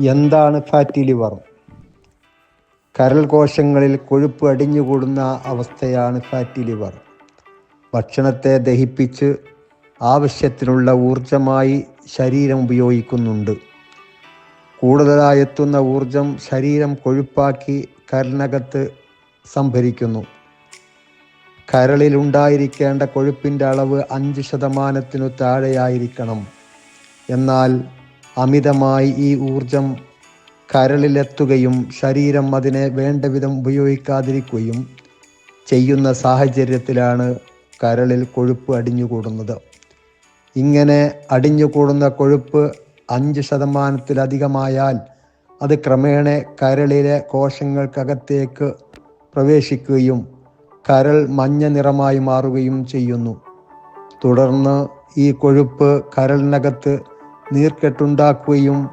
എന്താണ് fatty liver കരൾ കോശങ്ങളിൽ കൊഴുപ്പ് അടിഞ്ഞുകൂടുന്ന അവസ്ഥയാണ് ഫാറ്റി ലിവർ ഭക്ഷണത്തെ ദഹിപ്പിച്ച് ആവശ്യത്തിനുള്ള ഊർജമായി ശരീരം ഉപയോഗിക്കുന്നുണ്ട്. കൂടുതലായി എത്തുന്ന ഊർജം ശരീരം കൊഴുപ്പാക്കി കരളിനകത്ത് സംഭരിക്കുന്നു. കരളിലുണ്ടായിരിക്കേണ്ട കൊഴുപ്പിന്റെ അളവ് അഞ്ച് ശതമാനത്തിനു താഴെയായിരിക്കണം. എന്നാൽ അമിതമായി ഈ ഊർജം കരളിലെത്തുകയും ശരീരം അതിനെ വേണ്ടവിധം ഉപയോഗിക്കാതിരിക്കുകയും ചെയ്യുന്ന സാഹചര്യത്തിലാണ് കരളിൽ കൊഴുപ്പ് അടിഞ്ഞുകൂടുന്നത്. ഇങ്ങനെ അടിഞ്ഞുകൂടുന്ന കൊഴുപ്പ് അഞ്ച് ശതമാനത്തിലധികമായാൽ അത് ക്രമേണ കരളിലെ കോശങ്ങൾക്കകത്തേക്ക് പ്രവേശിക്കുകയും കരൾ മഞ്ഞ നിറമായി മാറുകയും ചെയ്യുന്നു. തുടർന്ന് ഈ കൊഴുപ്പ് കരളിനകത്ത് നീർക്കെട്ടുണ്ടാക്കുകയും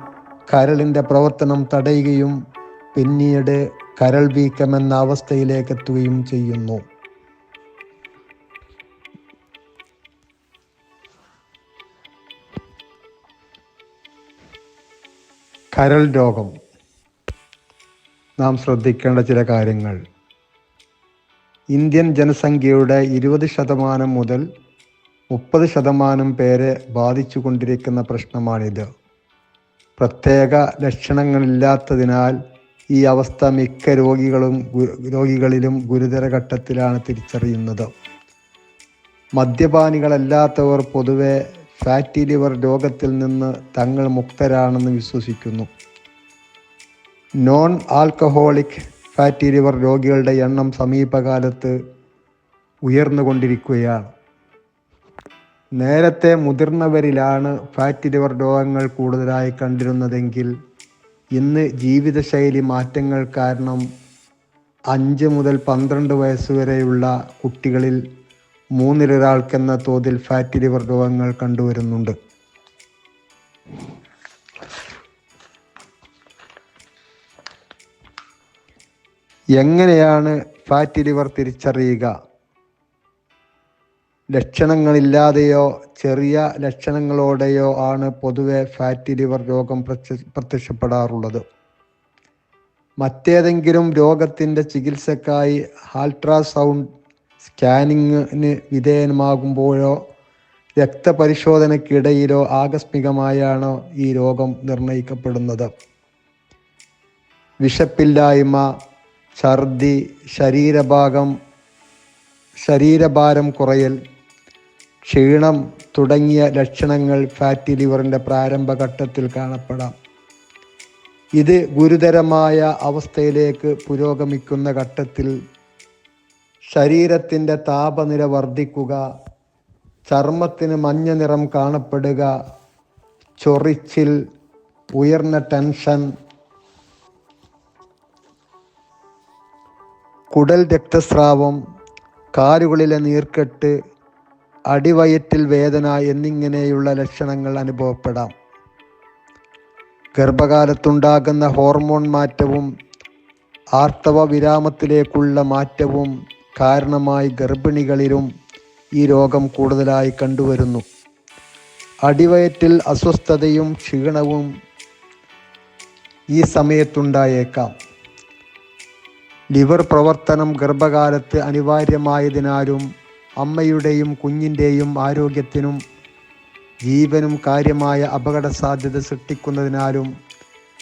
കരളിന്റെ പ്രവർത്തനം തടയുകയും പിന്നീട് കരൾ വീക്കമെന്ന അവസ്ഥയിലേക്ക് എത്തുകയും ചെയ്യുന്നു. കരൾ രോഗം. നാം ശ്രദ്ധിക്കേണ്ട ചില കാര്യങ്ങൾ. ഇന്ത്യൻ ജനസംഖ്യയുടെ ഇരുപത് ശതമാനം മുതൽ മുപ്പത് ശതമാനം പേരെ ബാധിച്ചുകൊണ്ടിരിക്കുന്ന പ്രശ്നമാണിത്. പ്രത്യേക ലക്ഷണങ്ങളില്ലാത്തതിനാൽ ഈ അവസ്ഥ മിക്ക രോഗികളും രോഗികളിലും ഗുരുതര ഘട്ടത്തിലാണ് തിരിച്ചറിയുന്നത്. മദ്യപാനികളല്ലാത്തവർ പൊതുവെ ഫാറ്റി ലിവർ രോഗത്തിൽ നിന്ന് തങ്ങൾ മുക്തരാണെന്ന് വിശ്വസിക്കുന്നു. നോൺ ആൽക്കഹോളിക് ഫാറ്റി ലിവർ രോഗികളുടെ എണ്ണം സമീപകാലത്ത് ഉയർന്നുകൊണ്ടിരിക്കുകയാണ്. നേരത്തെ മുതിർന്നവരിലാണ് ഫാറ്റ് ലിവർ രോഗങ്ങൾ കൂടുതലായി കണ്ടിരുന്നതെങ്കിൽ ഇന്ന് ജീവിതശൈലി മാറ്റങ്ങൾ കാരണം അഞ്ച് മുതൽ പന്ത്രണ്ട് വയസ്സുവരെയുള്ള കുട്ടികളിൽ മൂന്നിലൊരാൾക്കെന്ന തോതിൽ ഫാറ്റ് ലിവർ രോഗങ്ങൾ കണ്ടുവരുന്നുണ്ട്. എങ്ങനെയാണ് ഫാറ്റ് ലിവർ തിരിച്ചറിയുക? ലക്ഷണങ്ങളില്ലാതെയോ ചെറിയ ലക്ഷണങ്ങളോടെയോ ആണ് പൊതുവെ ഫാറ്റി ലിവർ രോഗം പ്രത്യ- പ്രത്യക്ഷപ്പെടാറുള്ളത്. മറ്റേതെങ്കിലും രോഗത്തിന്റെ ചികിത്സക്കായി അൾട്രാസൗണ്ട് സ്കാനിങ്ങിന് വിധേയമാകുമ്പോഴോ രക്തപരിശോധനയ്ക്കിടയിലോ ആകസ്മികമായാണ് ഈ രോഗം നിർണയിക്കപ്പെടുന്നത്. വിശപ്പില്ലായ്മ ഛർദി ശരീരഭാഗം ശരീരഭാരം കുറയൽ ക്ഷീണം തുടങ്ങിയ ലക്ഷണങ്ങൾ ഫാറ്റി ലിവറിന്റെ പ്രാരംഭഘട്ടത്തിൽ കാണപ്പെടാം. ഇത് ഗുരുതരമായ അവസ്ഥയിലേക്ക് പുരോഗമിക്കുന്ന ഘട്ടത്തിൽ ശരീരത്തിന്റെ താപനില വർദ്ധിക്കുക ചർമ്മത്തിന് മഞ്ഞ നിറം കാണപ്പെടുക ചൊറിച്ചിൽ ഉയർന്ന ടെൻഷൻ കുടൽ രക്തസ്രാവം കാലുകളിലെ നീർക്കെട്ട് അടിവയറ്റിൽ വേദന എന്നിങ്ങനെയുള്ള ലക്ഷണങ്ങൾ അനുഭവപ്പെടാം. ഗർഭകാലത്തുണ്ടാകുന്ന ഹോർമോൺ മാറ്റവും ആർത്തവ വിരാമത്തിലേക്കുള്ള മാറ്റവും കാരണമായി ഗർഭിണികളിലും ഈ രോഗം കൂടുതലായി കണ്ടുവരുന്നു. അടിവയറ്റിൽ അസ്വസ്ഥതയും ക്ഷീണവും ഈ സമയത്തുണ്ടായേക്കാം. ലിവർ പ്രവർത്തനം ഗർഭകാലത്ത് അനിവാര്യമായതിനാലും അമ്മയുടെയും കുഞ്ഞിന്റെയും ആരോഗ്യത്തിനും ജീവനും കാര്യമായ അപകട സാധ്യത സൃഷ്ടിക്കുന്നതിനാലും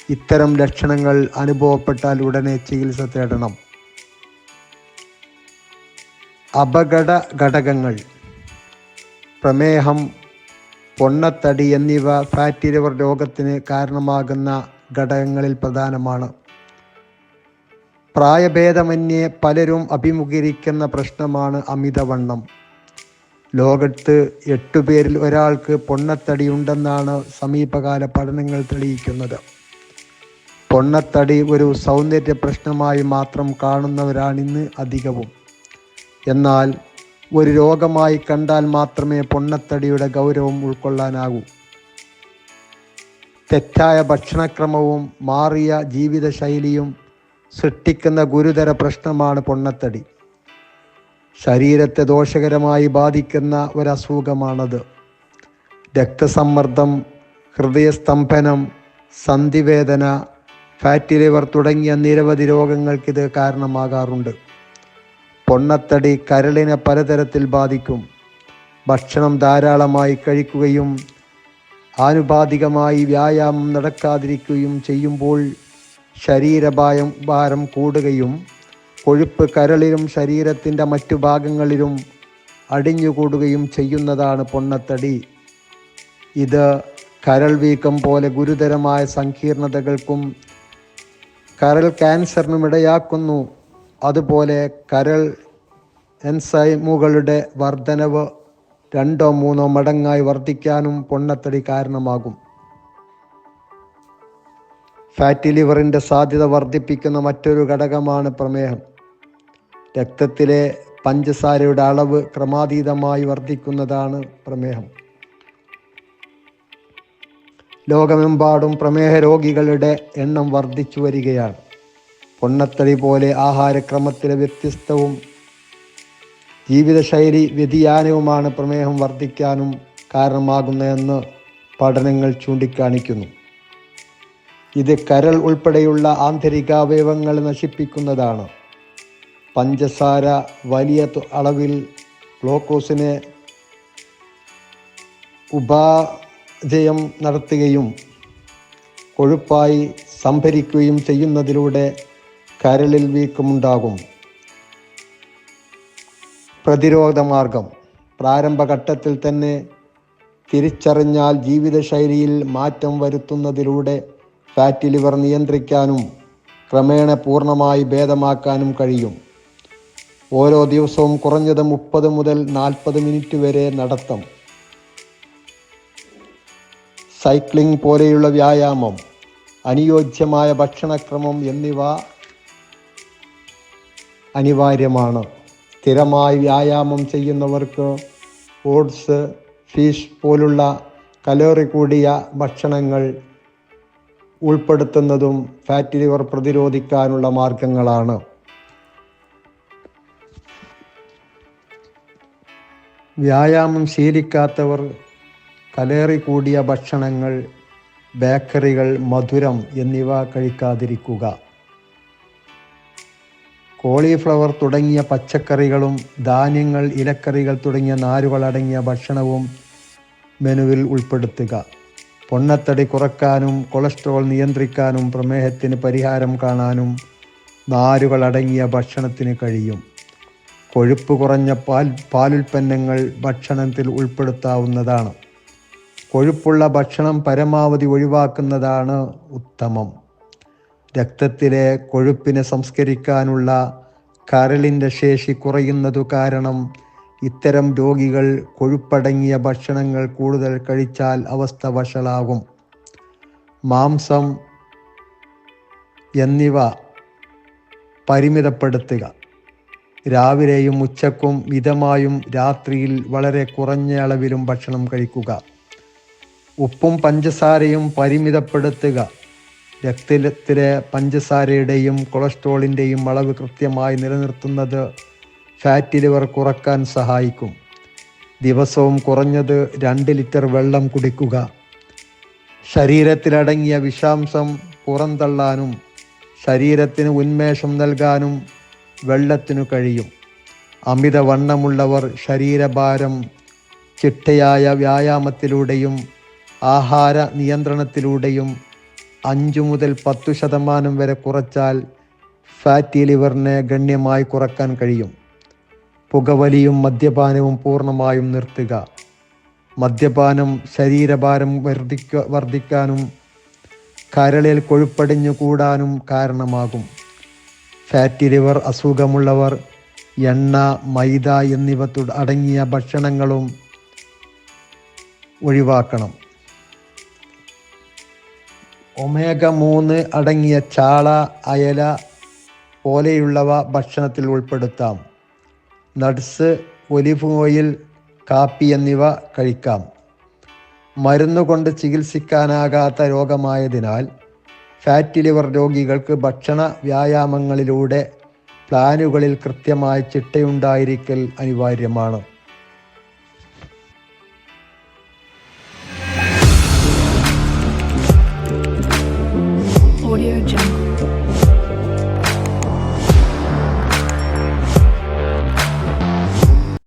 ഇത്തരം ലക്ഷണങ്ങൾ അനുഭവപ്പെട്ടാൽ ഉടനെ ചികിത്സ തേടണം. അപകട ഘടകങ്ങൾ പ്രമേഹം പൊണ്ണത്തടി എന്നിവ ഫാറ്റി ലിവർ രോഗത്തിന് കാരണമാകുന്ന ഘടകങ്ങളിൽ പ്രധാനമാണ്. പ്രായഭേദമന്യേ പലരും അഭിമുഖീകരിക്കുന്ന പ്രശ്നമാണ് അമിതവണ്ണം. ലോകത്ത് എട്ടു പേരിൽ ഒരാൾക്ക് പൊണ്ണത്തടി ഉണ്ടെന്നാണ് സമീപകാല പഠനങ്ങൾ തെളിയിക്കുന്നത്. പൊണ്ണത്തടി ഒരു സൗന്ദര്യ പ്രശ്നമായി മാത്രം കാണുന്നവരാണിന്ന് അധികവും. എന്നാൽ ഒരു രോഗമായി കണ്ടാൽ മാത്രമേ പൊണ്ണത്തടിയുടെ ഗൗരവം ഉൾക്കൊള്ളാനാകൂ. തെറ്റായ ഭക്ഷണക്രമവും മാറിയ ജീവിതശൈലിയും സൃഷ്ടിക്കുന്ന ഗുരുതര പ്രശ്നമാണ് പൊണ്ണത്തടി. ശരീരത്തെ ദോഷകരമായി ബാധിക്കുന്ന ഒരസുഖമാണത്. രക്തസമ്മർദ്ദം ഹൃദയസ്തംഭനം സന്ധിവേദന ഫാറ്റി ലിവർ തുടങ്ങിയ നിരവധി രോഗങ്ങൾക്കിത് കാരണമാകാറുണ്ട്. പൊണ്ണത്തടി കരളിനെ പലതരത്തിൽ ബാധിക്കും. ഭക്ഷണം ധാരാളമായി കഴിക്കുകയും ആനുപാതികമായി വ്യായാമം നടക്കാതിരിക്കുകയും ചെയ്യുമ്പോൾ ശരീരഭാരം ഭാരം കൂടുകയും കൊഴുപ്പ് കരളിലും ശരീരത്തിന്റെ മറ്റു ഭാഗങ്ങളിലും അടിഞ്ഞുകൂടുകയും ചെയ്യുന്നതാണ് പൊണ്ണത്തടി. ഇത് കരൾ വീക്കം പോലെ ഗുരുതരമായ സങ്കീർണതകൾക്കും കരൾ ക്യാൻസറിനും ഇടയാക്കുന്നു. അതുപോലെ കരൾ എൻസൈമുകളുടെ വർധനവ് രണ്ടോ മൂന്നോ മടങ്ങായി വർദ്ധിക്കാനും പൊണ്ണത്തടി കാരണമാകും. ഫാറ്റി ലിവറിന്റെ സാധ്യത വർദ്ധിപ്പിക്കുന്ന മറ്റൊരു ഘടകമാണ് പ്രമേഹം. രക്തത്തിലെ പഞ്ചസാരയുടെ അളവ് ക്രമാതീതമായി വർദ്ധിക്കുന്നതാണ് പ്രമേഹം. ലോകമെമ്പാടും പ്രമേഹ രോഗികളുടെ എണ്ണം വർദ്ധിച്ചു വരികയാണ്. പൊണ്ണത്തടി പോലെ ആഹാരക്രമത്തിലെ വ്യത്യസ്തവും ജീവിതശൈലി വ്യതിയാനവുമാണ് പ്രമേഹം വർദ്ധിക്കാനും കാരണമാകുന്നതെന്ന് പഠനങ്ങൾ ചൂണ്ടിക്കാണിക്കുന്നു. ഇത് കരൾ ഉൾപ്പെടെയുള്ള ആന്തരിക അവയവങ്ങൾ നശിപ്പിക്കുന്നതാണ്. പഞ്ചസാര വലിയ അളവിൽ ഗ്ലൂക്കോസിനെ ഉപാജയം നടത്തുകയും കൊഴുപ്പായി സംഭരിക്കുകയും ചെയ്യുന്നതിലൂടെ കരളിൽ വീക്കമുണ്ടാകും. പ്രതിരോധ മാർഗം. പ്രാരംഭഘട്ടത്തിൽ തന്നെ തിരിച്ചറിഞ്ഞാൽ ജീവിതശൈലിയിൽ മാറ്റം വരുത്തുന്നതിലൂടെ ഫാറ്റി ലിവർ നിയന്ത്രിക്കാനും ക്രമേണ പൂർണമായി ഭേദമാക്കാനും കഴിയും. ഓരോ ദിവസവും കുറഞ്ഞത് മുപ്പത് മുതൽ നാൽപ്പത് മിനിറ്റ് വരെ നടത്തം. സൈക്ലിംഗ് പോലെയുള്ള വ്യായാമം അനുയോജ്യമായ ഭക്ഷണക്രമം എന്നിവ അനിവാര്യമാണ്. സ്ഥിരമായി വ്യായാമം ചെയ്യുന്നവർക്ക് ഓട്സ് ഫിഷ് പോലുള്ള കലോറി കൂടിയ ഭക്ഷണങ്ങൾ ഉൾപ്പെടുത്തുന്നതും ഫാറ്റ് ലിവർ പ്രതിരോധിക്കാനുള്ള മാർഗങ്ങളാണ്. വ്യായാമം ശീലിക്കാത്തവർ കലേറി കൂടിയ ഭക്ഷണങ്ങൾ ബേക്കറികൾ മധുരം എന്നിവ കഴിക്കാതിരിക്കുക. കോളിഫ്ലവർ തുടങ്ങിയ പച്ചക്കറികളും ധാന്യങ്ങൾ ഇലക്കറികൾ തുടങ്ങിയ നാരുകൾ അടങ്ങിയ ഭക്ഷണവും മെനുവിൽ ഉൾപ്പെടുത്തുക. പൊണ്ണത്തടി കുറക്കാനും കൊളസ്ട്രോൾ നിയന്ത്രിക്കാനും പ്രമേഹത്തിന് പരിഹാരം കാണാനും നാരുകൾ അടങ്ങിയ ഭക്ഷണത്തിന് കഴിയും. കൊഴുപ്പ് കുറഞ്ഞ പാൽ പാലുൽപ്പന്നങ്ങൾ ഭക്ഷണത്തിൽ ഉൾപ്പെടുത്താവുന്നതാണ്. കൊഴുപ്പുള്ള ഭക്ഷണം പരമാവധി ഒഴിവാക്കുന്നതാണ് ഉത്തമം. രക്തത്തിലെ കൊഴുപ്പിനെ സംസ്കരിക്കാനുള്ള കരളിന്റെ ശേഷി കുറയുന്നതു കാരണം ഇത്തരം രോഗികൾ കൊഴുപ്പടങ്ങിയ ഭക്ഷണങ്ങൾ കൂടുതൽ കഴിച്ചാൽ അവസ്ഥ വഷളാകും. മാംസം എന്നിവ പരിമിതപ്പെടുത്തുക. രാവിലെയും ഉച്ചക്കും മിതമായും രാത്രിയിൽ വളരെ കുറഞ്ഞ അളവിലും ഭക്ഷണം കഴിക്കുക. ഉപ്പും പഞ്ചസാരയും പരിമിതപ്പെടുത്തുക. രക്തത്തിലെ പഞ്ചസാരയുടെയും കൊളസ്ട്രോളിന്റെയും അളവ് കൃത്യമായി നിലനിർത്തുന്നത് ഫാറ്റി ലിവർ കുറയ്ക്കാൻ സഹായിക്കും. ദിവസവും കുറഞ്ഞത് രണ്ട് ലിറ്റർ വെള്ളം കുടിക്കുക. ശരീരത്തിലടങ്ങിയ വിഷാംശം പുറന്തള്ളാനും ശരീരത്തിന് ഉന്മേഷം നൽകാനും വെള്ളത്തിനു കഴിയും. അമിതവണ്ണമുള്ളവർ ശരീരഭാരം ചിട്ടയായ വ്യായാമത്തിലൂടെയും ആഹാര നിയന്ത്രണത്തിലൂടെയും അഞ്ചു മുതൽ പത്തു ശതമാനം വരെ കുറച്ചാൽ ഫാറ്റി ലിവറിനെ ഗണ്യമായി കുറയ്ക്കാൻ കഴിയും. പുകവലിയും മദ്യപാനവും പൂർണമായും നിർത്തുക. മദ്യപാനം ശരീരഭാരം വർദ്ധിക്ക വർദ്ധിക്കാനും കരളിൽ കൊഴുപ്പടിഞ്ഞു കൂടാനും കാരണമാകും. ഫാറ്റി ലിവർ അസുഖമുള്ളവർ എണ്ണ മൈദ എന്നിവ അടങ്ങിയ ഭക്ഷണങ്ങളും ഒഴിവാക്കണം. ഒമേഗ മൂന്ന് അടങ്ങിയ ചാള അയല പോലെയുള്ളവ ഭക്ഷണത്തിൽ ഉൾപ്പെടുത്താം. നട്സ് ഒലിവ് ഓയിൽ കാപ്പി എന്നിവ കഴിക്കാം. മരുന്നുകൊണ്ട് ചികിത്സിക്കാനാകാത്ത രോഗമായതിനാൽ ഫാറ്റ് ലിവർ രോഗികൾക്ക് ഭക്ഷണ വ്യായാമങ്ങളിലൂടെ പ്ലാനുകളിൽ കൃത്യമായി ചിട്ടയുണ്ടായിരിക്കൽ അനിവാര്യമാണ്.